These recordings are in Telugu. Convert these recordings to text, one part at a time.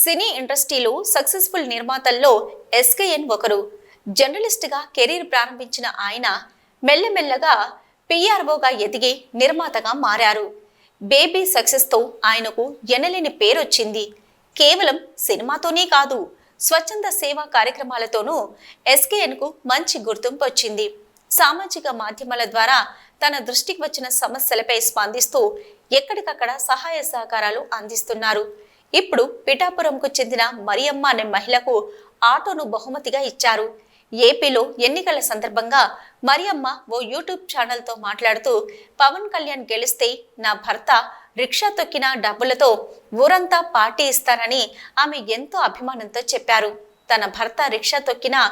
సినీ ఇండస్ట్రీలో సక్సెస్ఫుల్ నిర్మాతల్లో ఎస్కేఎన్ ఒకరు. జర్నలిస్ట్గా కెరీర్ ప్రారంభించిన ఆయన మెల్లమెల్లగా పిఆర్ఓగా ఎదిగి నిర్మాతగా మారారు. బేబీ సక్సెస్తో ఆయనకు ఎనలేని పేరొచ్చింది. కేవలం సినిమాతోనే కాదు స్వచ్ఛంద సేవా కార్యక్రమాలతోనూ ఎస్కేఎన్కు మంచి గుర్తింపు వచ్చింది సామాజిక మాధ్యమాల ద్వారా తన దృష్టికి వచ్చిన సమస్యలపై స్పందిస్తూ ఎక్కడికక్కడ సహాయ సహకారాలు అందిస్తున్నారు. ఇప్పుడు పిఠాపురంకు చెందిన మరియమ్మ అనే మహిళకు ఆటోను బహుమతిగా ఇచ్చారు. ఏపీలో ఎన్నికల సందర్భంగా మరియమ్మ ఓ యూట్యూబ్ ఛానల్తో మాట్లాడుతూ పవన్ కళ్యాణ్ గెలిస్తే నా భర్త రిక్షా తొక్కిన డబ్బులతో ఊరంతా పార్టీ ఇస్తారని ఆమె ఎంతో అభిమానంతో చెప్పారు. తన భర్త రిక్షా తొక్కినా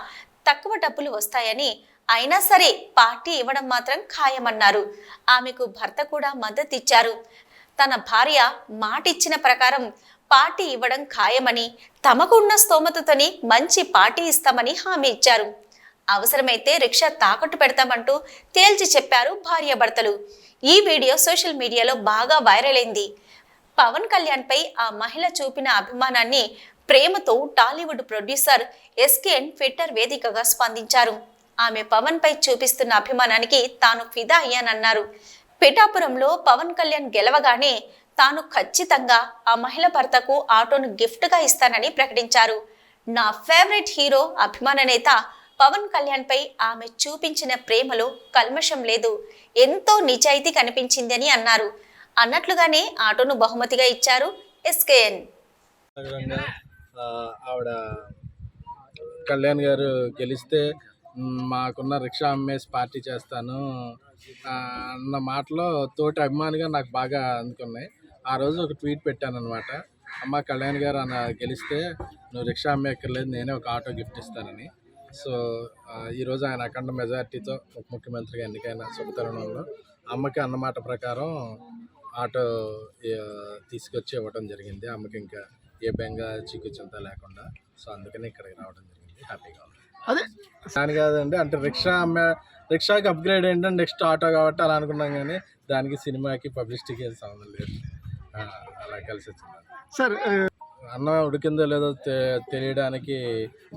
తక్కువ డబ్బులు వస్తాయని అయినా సరే పార్టీ ఇవ్వడం మాత్రం ఖాయమన్నారు. ఆమెకు భర్త కూడా మద్దతు ఇచ్చారు. తన భార్య మాటిచ్చిన ప్రకారం పార్టీ ఇవ్వడం ఖాయమని తమకు ఉన్న స్తోమతతోని మంచి పార్టీ ఇస్తామని హామీ ఇచ్చారు. అవసరమైతే రిక్షా తాకట్టు పెడతామంటూ తేల్చి చెప్పారు భార్యాభర్తలు ఈ వీడియో సోషల్ మీడియాలో బాగా వైరల్ అయింది. పవన్ కళ్యాణ్ పై ఆ మహిళ చూపిన అభిమానాన్ని ప్రేమతో టాలీవుడ్ ప్రొడ్యూసర్ ఎస్కేఎన్ ట్విట్టర్ వేదికగా స్పందించారు. ఆమె పవన్ పై చూపిస్తున్న అభిమానానికి తాను ఫిదా అయ్యానన్నారు. పిఠాపురంలో పవన్ కళ్యాణ్ గెలవగానే తాను ఖచ్చితంగా ఆ మహిళ భర్తకు ఆటోను గిఫ్ట్గా ఇస్తానని ప్రకటించారు. నా ఫేవరెట్ హీరో అభిమాన నేత పవన్ కళ్యాణ్ పై ఆమె చూపించిన ప్రేమలో కల్మషం లేదు. ఎంతో నిజాయితీ కనిపించిందని అన్నారు. అన్నట్లుగానే ఆటోను బహుమతిగా ఇచ్చారు ఎస్కేఎన్. ఆవిడ కళ్యాణ్ గారు గెలిస్తే మాకున్న రిక్షా అమ్మేసి పార్టీ చేస్తాను. అన్న మాటలో తోటి అభిమానిగా నాకు బాగా అందుకున్నాయి. ఆ రోజు ఒక ట్వీట్ పెట్టాను అనమాట అమ్మ కళ్యాణ్ గారు అన్న గెలిస్తే నువ్వు రిక్షా అమ్మేక్కర్లేదు నేనే ఒక ఆటో గిఫ్ట్ ఇస్తానని. సో ఈరోజు ఆయన అఖండ మెజార్టీతో ఉప ముఖ్యమంత్రిగా ఎన్నికైన శుభతరుణంలో అమ్మకి అన్నమాట ప్రకారం ఆటో తీసుకొచ్చి ఇవ్వడం జరిగింది. అమ్మకి ఇంకా ఏ బెంగ చిక్కు చింత లేకుండా. సో అందుకని ఇక్కడికి రావడం జరిగింది. హ్యాపీగా ఉంది. అదే దాని కాదండి అంటే రిక్షా అమ్మే రిక్షాకి అప్గ్రేడ్ ఏంటంటే నెక్స్ట్ ఆటో కాబట్టి అలా అనుకున్నాం కానీ దానికి సినిమాకి పబ్లిసిటీకి ఏం సంబంధం లేదు. అలా కలిసి వచ్చింది సార్ అన్నం ఉడికిందో లేదో తె- తెలియడానికి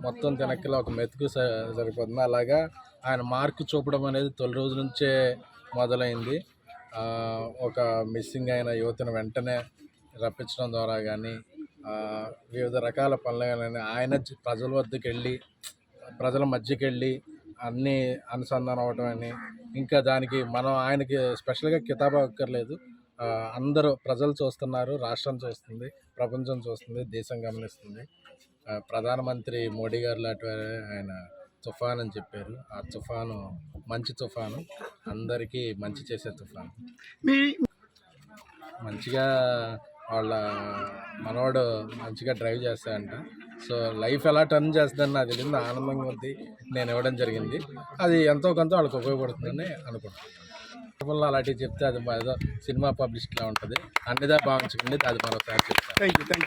మొత్తం తినక్కల ఒక మెతుకు సరిపోతుంది. అలాగా ఆయన మార్కు చూపడం అనేది తొలి రోజు నుంచే మొదలైంది. ఒక మిస్సింగ్ అయిన యువతను వెంటనే రప్పించడం ద్వారా కానీ వివిధ రకాల పనులు కానీ ఆయన ప్రజల వద్దకు వెళ్ళి ప్రజల మధ్యకి వెళ్ళి అన్నీ అనుసంధానం అవ్వటం అని ఇంకా దానికి మనం ఆయనకి స్పెషల్గా కితాబ్ అక్కర్లేదు. అందరూ ప్రజలు చూస్తున్నారు రాష్ట్రం చూస్తుంది ప్రపంచం చూస్తుంది దేశం గమనిస్తుంది. ప్రధానమంత్రి మోడీ గారు లాంటి ఆయన తుఫాన్ అని చెప్పారు. ఆ తుఫాను మంచి తుఫాను అందరికీ మంచి చేసే తుఫాను. మంచిగా వాళ్ళ మనవాడు మంచిగా డ్రైవ్ చేస్తాడంట. సో లైఫ్ ఎలా టర్న్ చేస్తుందని నాకు తెలియదు. ఆనందంగా ఉంది. నేను ఇవ్వడం జరిగింది. అది ఎంతో కొంత వాళ్ళకి ఉపయోగపడుతుందని అనుకుంటున్నాను. కుటుంబంలో అలాంటివి చెప్తే అది మా ఏదో సినిమా పబ్లిసిటీలా ఉంటుంది. అన్నిదా భావించకండి అది మరోసారి చెప్తాను